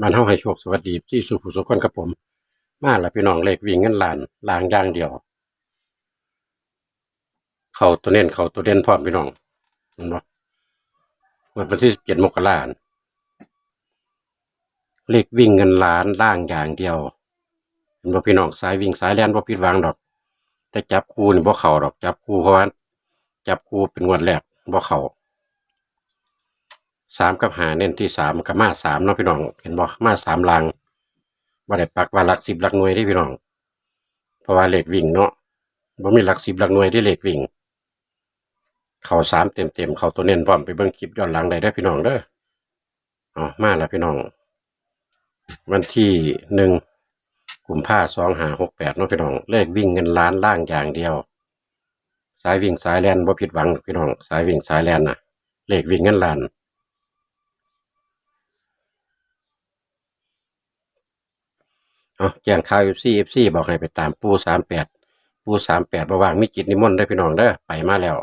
บ้านเฮาให้โชคสวัสดีที่สุขุสุขคนกับผม มาแล้วพี่น้องเลขวิ่งเงินล้านลางอย่างเดียว เขาตัวเน้นเขาตัวเด่นพร้อมพี่น้องเห็นบ่วันที่17มกราคมเลขวิ่งเงินล้านล่างอย่างเดียวเห็นบ่พี่น้องสายวิ่งสายแล่นบ่ผิดหวังดอก แต่จับคู่นี่บ่เข้าดอก จับคู่เพราะว่าจับคู่เป็นงวดแรกบ่เข้า สามกับหาเน้นที่สามกับมาสามเนาะพี่น้อง เห็นบ่มาสามลางว่าได้ปักว่าหลักสิบหลักหน่วยที่พี่น้อง เพราะว่าเลขวิ่งเนาะบ่มีหลักสิบหลักหน่วยที่เลขวิ่ง เข้าสามเต็มเต็มเข้าตัวเน้นพร้อมไปเบิ่งคลิปย้อนหลังได้เด้พี่น้องเด้ออ๋อมาแล้วพี่น้อง วันที่หนึ่งกุมภาสองหาหกแปดเนาะพี่น้องเลขวิ่งเงินล้านล่างอย่างเดียว สายวิ่งสายแลนบ่ผิดหวังพี่น้อง สายวิ่งสายแลนน่ะเลขวิ่งเงินล้าน เอาแจ้งข่าวเอฟซีเอฟซีบอกให้ไปตามปูสามแปดปูสามแปดระว่างมีกิจนิมนต์ได้พี่น้องเด้อไปมาแล้ว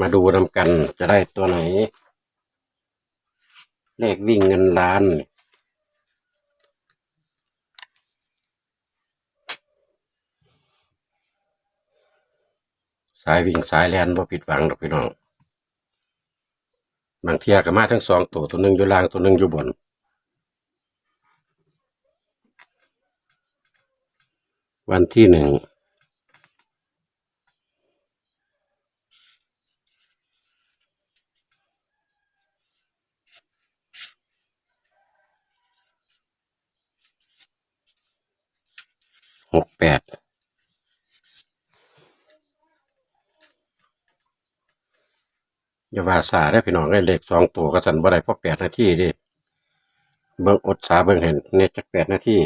มาดูนำกันจะได้ตัวไหน เลขวิ่งเงินล้านสายวิ่งสายแลนบ่ผิดหวังดอกพี่น้อง บางเทียก็มาทั้งสองตัวตัวหนึ่งอยู่ล่างตัวหนึ่งอยู่บน วันที่หนึ่งหกแปดอย่าว่าสาได้พี่น้องได้เลขสองตัวก็สันบ่ได้เพราะแปดนาทีดิเบิ่งอดสาเบิ่งเห็นเนจักแปดนาที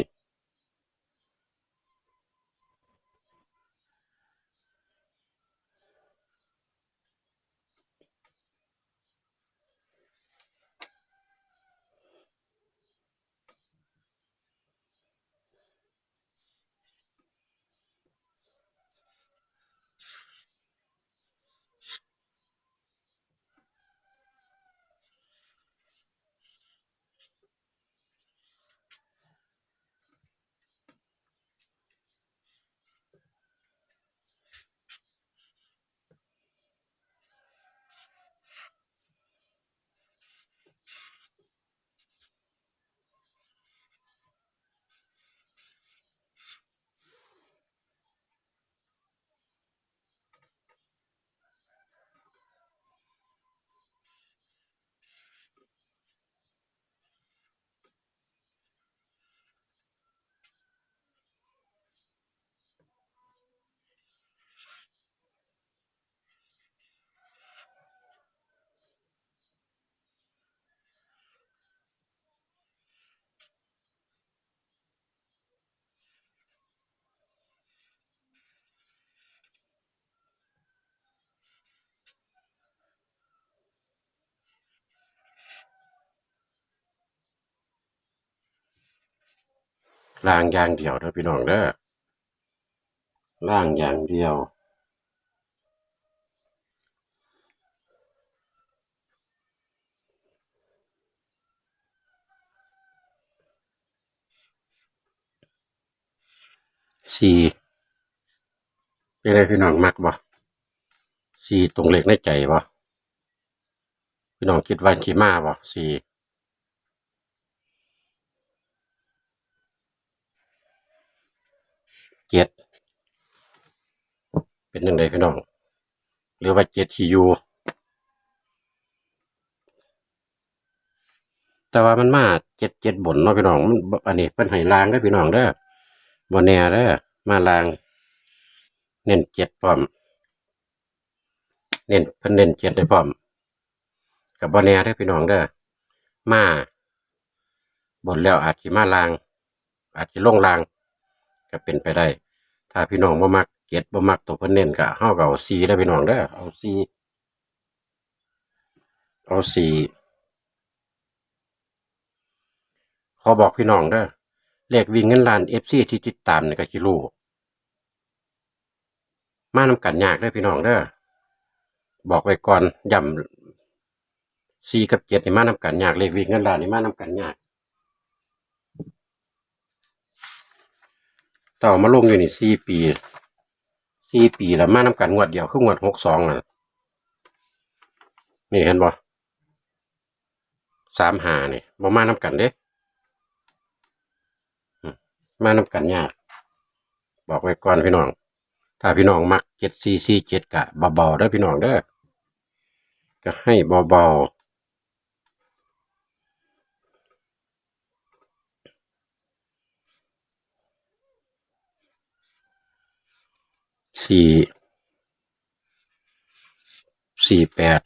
ล่างอย่างเดียวเด้อพี่น้องเด้อล่างอย่างเดียวสี่เป็นไรพี่น้องมักบ่สี่ตรงเลขในใจบ่พี่น้องคิดว่าขี่มาบ่สี่ เจ็ดเป็นยังไงพี่น้อง หรือว่าเจ็ดขี่ยูแต่ว่ามันมาเจ็ดเจ็ดบนเนาะพี่น้องมันอันนี้เป็นไห้ลางได้พี่น้องเด้อบ่แน่เด้อมาลาง เน้นเจ็ดพร้อม เน้นเพิ่นเน้นเจ็ดได้พร้อม กับบ่แน่เด้พี่น้องเด้อมาบนแล้วอาจสิมาลาง อาจสิลงลาง ก็เป็นไปได้ ถ้าพี่น้องบ่มักเจ็ดบ่มักตัวเพิ่นเน้นก็เฮาก็เอาสี่เด้พี่น้องเด้อเอาสี่เอาสี่ขอบอกพี่น้องเด้อเลขวิ่งเงินล้าน FC ที่ติดตามนี่ก็สิรู้มานำกันยากเด้อพี่น้องเด้อบอกไว้ก่อนย้สี่กับเจ็ดนี่มานำกันยากเลขวิ่งเงินล้านนี่มานำกันยาก ต่อมาลงอยู่นี่สี่ปีสี่ปีแล้วมาน้ำกันงวดเดียวคืองวดหกสองอะนี่เห็นบ่สามหานี่บ่มาน้ำกันเด้มาน้ำกันยากบอกไว้ก่อนพี่น้อง ถ้าพี่น้องมักเจ็ดสี่สี่เจ็ดกะเบาๆเด้อพี่น้องเด้อก็ให้เบาๆ สี่สี่แปด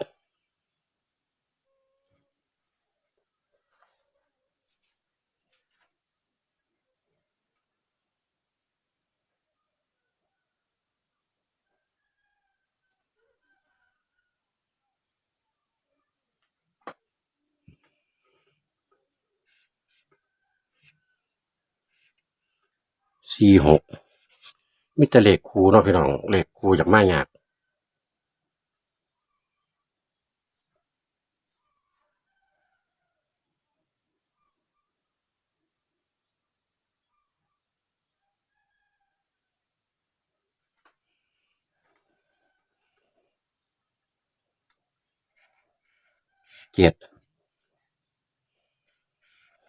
สี่หก มิตรเลขคูเนาะพี่น้อง เลขคูจากมายากเจ็ด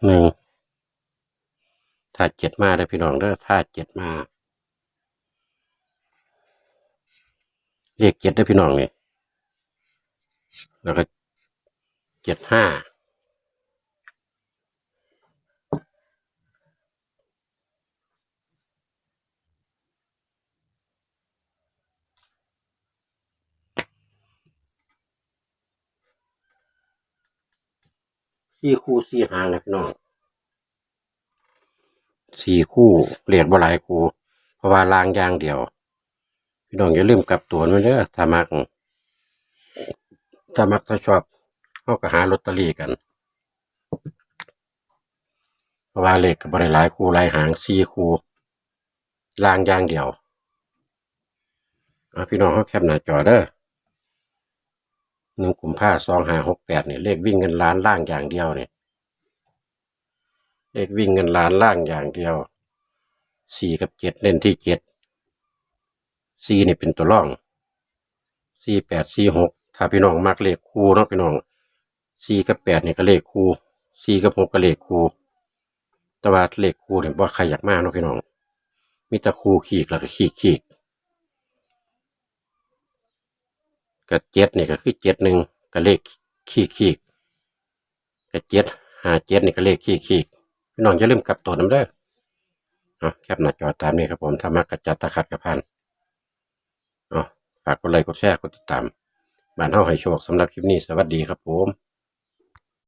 หนึ่งถ้าเจ็ดมาเด้พี่น้องเด้อถ้าเจ็ดมา เลขเจ็ดเด้พี่น้องนี่แล้วก็เจ็ดห้าสี่คู่สี่หางนะพี่น้องสี่คู่เรียกบ่หลายคู่ เพราะว่าลางยางเดียว พี่น้องอย่าลืมกลับตัวไว้เด้อถ้ามักถ้ามักถ้าชอบเขาก็หาลอตเตอรี่กันเพราะว่าเลขก็บ่ได้หลายคู่หลายหางสี่คู่ลางย่างเดียวอะพี่น้องเขาแคปหน้าจอเด้อหนึ่งกุมภาสองหาหกแปดเนี่ยเลขวิ่งเงินล้านล่างอย่างเดียวเนี่ยเลขวิ่งเงินล้านล่างอย่างเดียวสี่กับเจ็ดเล่นที่เจ็ด สี่นี่เป็นตัวร่องสี่แปดสี่หกถ้าพี่น้องมักเลขคู่เนาะพี่น้องสี่กับแปดนี่ก็เลขคู่สี่กับหกก็เลขคู่แต่ว่าเลขคู่เนี่ยว่าใครอยากมากเนาะพี่น้อง มีแต่คู่ขีกแล้วก็ขีกขีกก็เจ็ดนี่ก็คือเจ็ดหนึ่งก็เลขขีกขีกก็เจ็ดห้าเจ็ดนี่ก็เลขขีกขีกพี่น้องอย่าลืมกลับตัวน้ำเด้อแคปหน้าจอตามนี้ครับผมถ้ามักกระจัดตะขัดกระพัน ฝากกดไลค์กดแชร์กดติดตามบ้านเฮาให้โชคสำหรับคลิปนี้สวัสดีครับผม